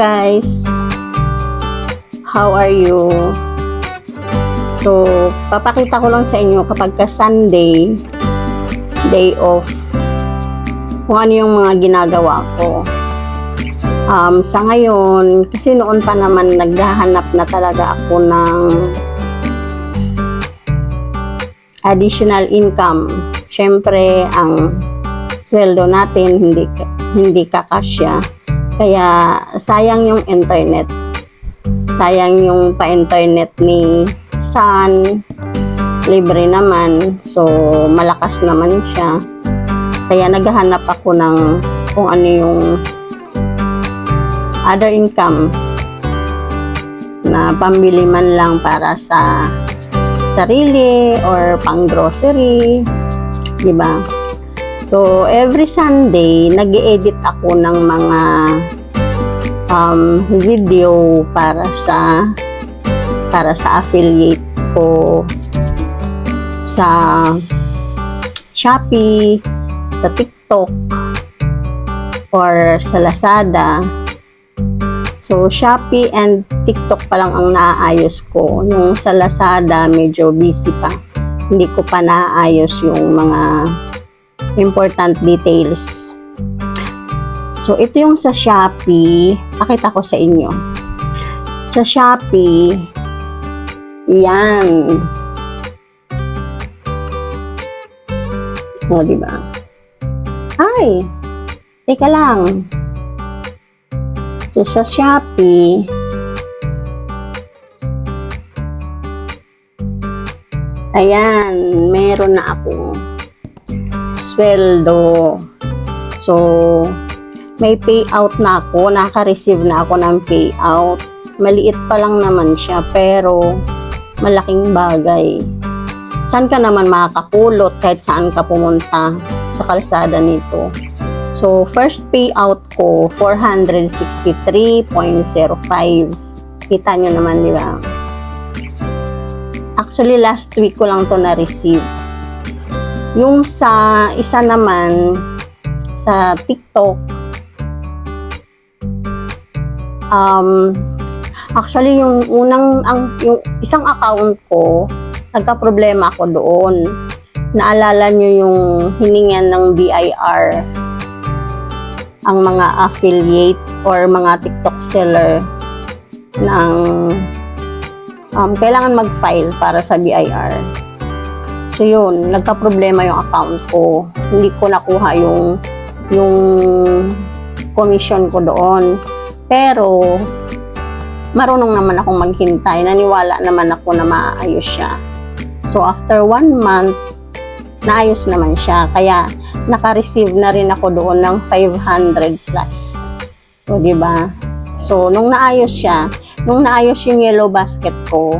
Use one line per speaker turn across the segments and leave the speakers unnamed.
Guys! How are you? So, papakita ko lang sa inyo kapag ka Sunday, day off, kung ano yung mga ginagawa ko. Um, sa ngayon, kasi noon pa naman naghahanap na talaga ako ng additional income. Siyempre, ang sweldo natin hindi hindi kakasya. Kaya sayang yung internet. Sayang yung pa-internet ni San. Libre naman. So, malakas naman siya. Kaya naghahanap ako ng kung ano yung other income na pambili man lang para sa sarili or pang grocery, 'di ba? So, every Sunday, nag edit ako ng mga um, video para sa para sa affiliate ko sa Shopee, sa TikTok, or sa Lazada. So, Shopee and TikTok pa lang ang naaayos ko. Yung sa Lazada, medyo busy pa. Hindi ko pa naaayos yung mga important details. So, ito yung sa Shopee. Pakita ko sa inyo. Sa Shopee, yan. O, diba? Ay! Teka lang. So, sa Shopee, ayan, meron na akong sweldo. So, may payout na ako, naka-receive na ako ng payout. Maliit pa lang naman siya, pero malaking bagay. Saan ka naman makakakulot kahit saan ka pumunta sa kalsada nito? So, first payout ko, 463.05. Kita nyo naman, di ba? Actually, last week ko lang to na-receive. Yung sa isa naman, sa TikTok, um, actually, yung unang, ang, yung isang account ko, nagka-problema ako doon. Naalala nyo yung hiningan ng BIR ang mga affiliate or mga TikTok seller ng um, kailangan mag-file para sa BIR. So yun, nagka-problema yung account ko. Hindi ko nakuha yung yung commission ko doon. Pero marunong naman akong maghintay. Naniwala naman ako na maayos siya. So after one month, naayos naman siya. Kaya naka-receive na rin ako doon ng 500 plus. So, di ba? So, nung naayos siya, nung naayos yung yellow basket ko,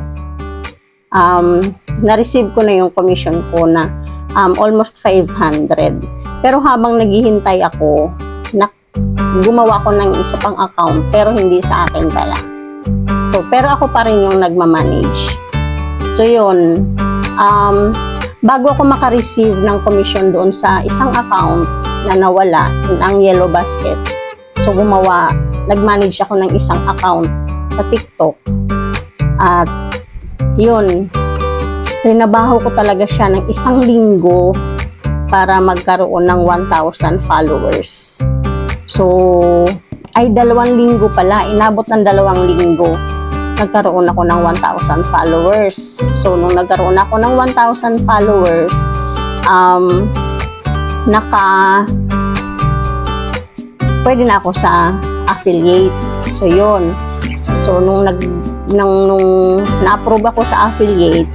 um, na-receive ko na yung commission ko na um, almost 500. Pero habang naghihintay ako, na, gumawa ko ng isa pang account, pero hindi sa akin pala. So, pero ako pa rin yung nagmamanage. So, yun. Um, bago ako makareceive ng commission doon sa isang account na nawala, ang yellow basket. So, gumawa, nag-manage ako ng isang account sa TikTok. At, yun, trinabaho ko talaga siya ng isang linggo para magkaroon ng 1,000 followers. So, ay dalawang linggo pala, inabot ng dalawang linggo nagkaroon ako ng 1,000 followers. So, nung nagkaroon ako ng 1,000 followers, um, naka, pwede na ako sa affiliate. So, yun. So, nung nag, nung, nung na-approve ako sa affiliate,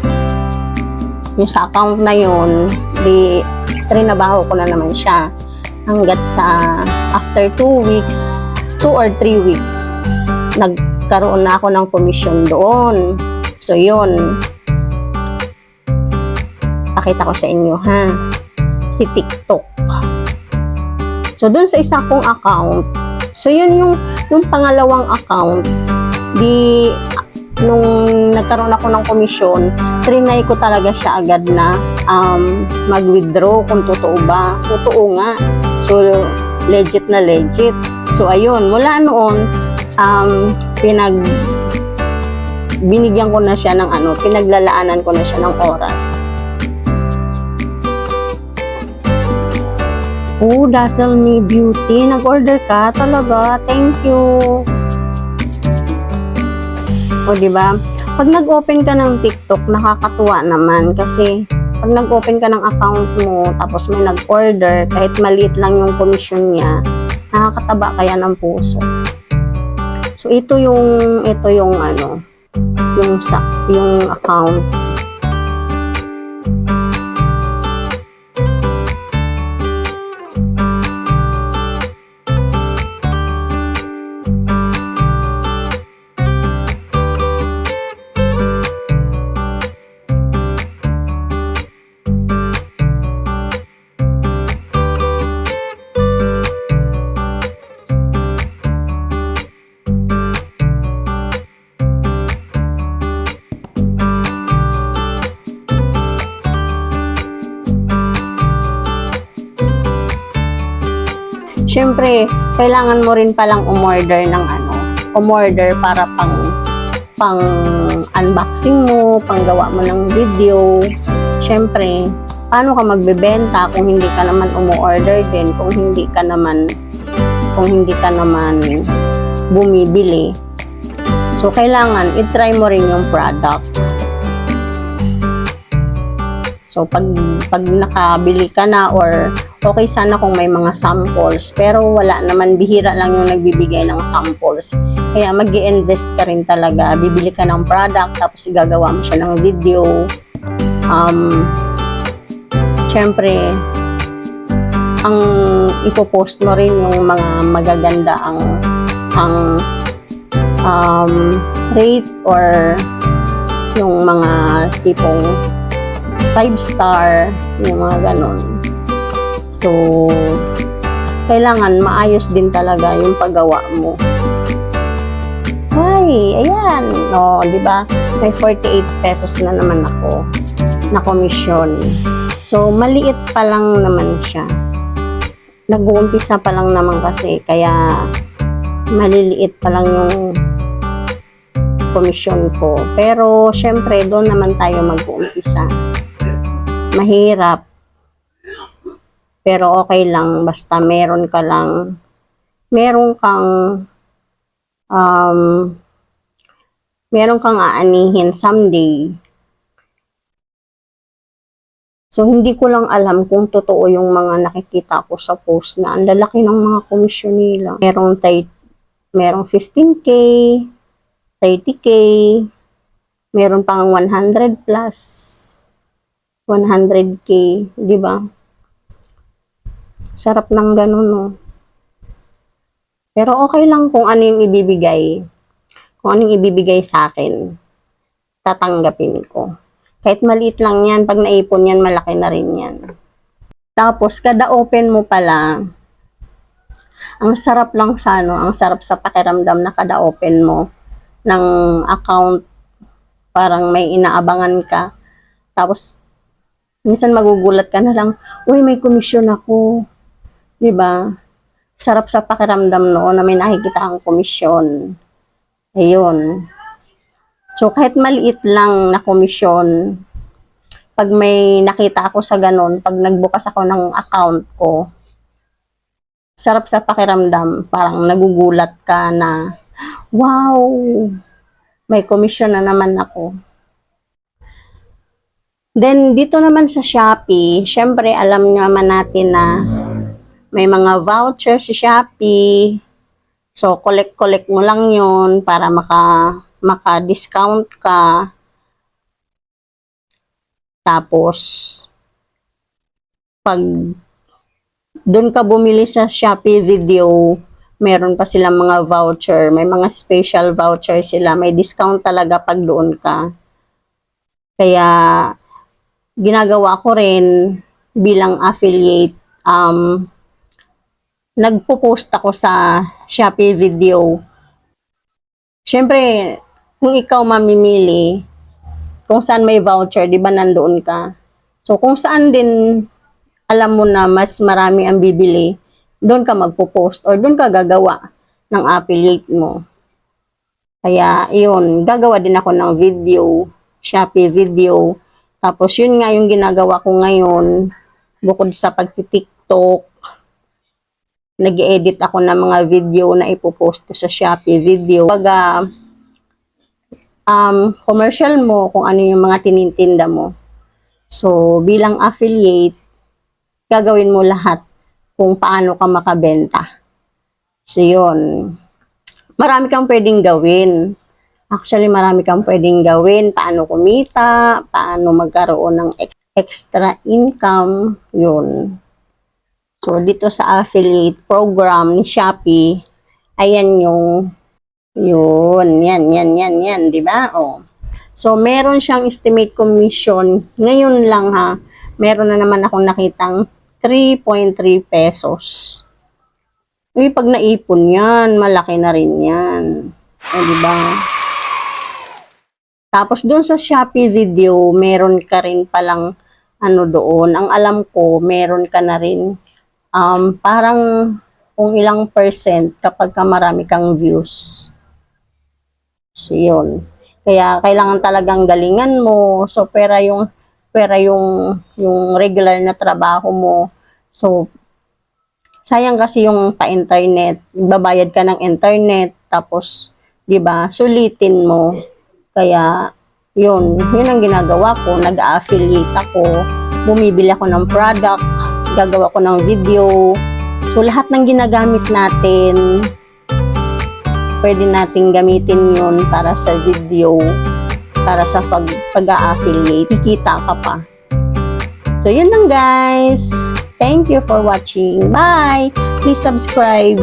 yung sa account na yun, di, trinabaho ko na naman siya hanggat sa after 2 weeks, 2 or 3 weeks, nag nagkaroon na ako ng commission doon. So, yun. Pakita ko sa inyo, ha? Si TikTok. So, doon sa isa kong account, so, yun yung, yung pangalawang account, di, nung nagkaroon ako ng commission, trinay ko talaga siya agad na um, mag-withdraw kung totoo ba. Totoo nga. So, legit na legit. So, ayun, mula noon, um, pinag binigyan ko na siya ng ano, pinaglalaanan ko na siya ng oras. Oh, Dazzle Me Beauty. Nag-order ka? Talaga? Thank you. O, di ba? Pag nag-open ka ng TikTok, nakakatuwa naman kasi pag nag-open ka ng account mo, tapos may nag-order, kahit maliit lang yung commission niya, nakakataba kaya ng puso. So, ito yung, ito yung ano, yung sa, yung account. Siyempre, kailangan mo rin palang umorder ng ano, umorder para pang pang unboxing mo, pang gawa mo ng video. Siyempre, paano ka magbebenta kung hindi ka naman umu-order din, kung hindi ka naman kung hindi ka naman bumibili. So, kailangan i-try mo rin yung product. So, pag, pag nakabili ka na or okay sana kung may mga samples, pero wala naman, bihira lang yung nagbibigay ng samples. Kaya mag invest ka rin talaga. Bibili ka ng product, tapos igagawa mo siya ng video. Um, Siyempre, ang ipopost mo rin yung mga magaganda ang ang um, rate or yung mga tipong 5 star, yung mga ganon. So, kailangan maayos din talaga yung paggawa mo. Ay, ayan. No, di ba? May 48 pesos na naman ako na komisyon. So, maliit pa lang naman siya. Nag-uumpisa pa lang naman kasi, kaya maliliit pa lang yung komisyon ko. Pero, syempre, doon naman tayo mag-uumpisa. Mahirap. Pero okay lang, basta meron ka lang, meron kang, um, meron kang aanihin someday. So, hindi ko lang alam kung totoo yung mga nakikita ko sa post na ang lalaki ng mga komisyon nila. Merong, merong 15K, 30K, meron pang 100 plus, 100K, di ba? Sarap ng ganun, no? Pero okay lang kung ano yung ibibigay. Kung ano yung ibibigay sa akin, tatanggapin ko. Kahit maliit lang yan, pag naipon yan, malaki na rin yan. Tapos, kada open mo pala, ang sarap lang sa ano, ang sarap sa pakiramdam na kada open mo ng account, parang may inaabangan ka. Tapos, minsan magugulat ka na lang, uy, may komisyon ako. 'Di ba? Sarap sa pakiramdam noon na may nakikita kang komisyon. Ayun. So, kahit maliit lang na komisyon, pag may nakita ako sa ganun, pag nagbukas ako ng account ko, sarap sa pakiramdam, parang nagugulat ka na, wow, may komisyon na naman ako. Then, dito naman sa Shopee, syempre alam naman natin na may mga voucher sa Shopee. So, collect-collect mo lang yon para maka, maka-discount ka. Tapos, pag doon ka bumili sa Shopee video, meron pa silang mga voucher. May mga special voucher sila. May discount talaga pag doon ka. Kaya, ginagawa ko rin bilang affiliate. Um, nagpo-post ako sa Shopee video. Siyempre, kung ikaw mamimili, kung saan may voucher, di ba nandoon ka? So, kung saan din alam mo na mas marami ang bibili, doon ka magpo-post or doon ka gagawa ng affiliate mo. Kaya, yun, gagawa din ako ng video, Shopee video. Tapos, yun nga yung ginagawa ko ngayon, bukod sa pag-tiktok, nag-edit ako ng mga video na ipopost ko sa Shopee video. Pag um, commercial mo, kung ano yung mga tinintinda mo. So, bilang affiliate, gagawin mo lahat kung paano ka makabenta. So, yun. Marami kang pwedeng gawin. Actually, marami kang pwedeng gawin. Paano kumita, paano magkaroon ng ex- extra income, yun. So, dito sa affiliate program ni Shopee, ayan yung, yun, yan, yan, yan, yan, di ba? Oh. So, meron siyang estimate commission. Ngayon lang ha, meron na naman akong nakitang 3.3 pesos. Uy, pag naipon yan, malaki na rin yan. O, di ba? Tapos, doon sa Shopee video, meron ka rin palang ano doon. Ang alam ko, meron ka na rin um, parang kung ilang percent kapag ka marami kang views. So, yun. Kaya, kailangan talagang galingan mo. So, pera yung, pera yung, yung regular na trabaho mo. So, sayang kasi yung pa-internet. Babayad ka ng internet. Tapos, di ba, sulitin mo. Kaya, yun, yun ang ginagawa ko. Nag-affiliate ako. Bumibili ako ng product. Gagawa ko ng video. So, lahat ng ginagamit natin, pwede nating gamitin yun para sa video, para sa pag, pag-affiliate. Kikita ka pa. So, yun lang guys. Thank you for watching. Bye! Please subscribe.